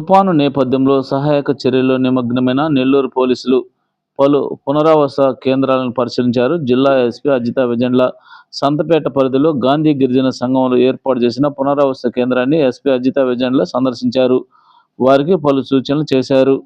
తుపాను నేపథ్యంలో సహాయక చర్యల్లో నిమగ్నమైన నెల్లూరు పోలీసులు పలు పునరావాస కేంద్రాలను పరిశీలించారు. జిల్లా ఎస్పీ అజిత విజన్ల సంతపేట పరిధిలో గాంధీ గిరిజన సంఘంలో ఏర్పాటు చేసిన పునరావాస కేంద్రాన్ని ఎస్పీ అజిత విజయండ్ల సందర్శించారు. వారికి పలు సూచనలు చేశారు.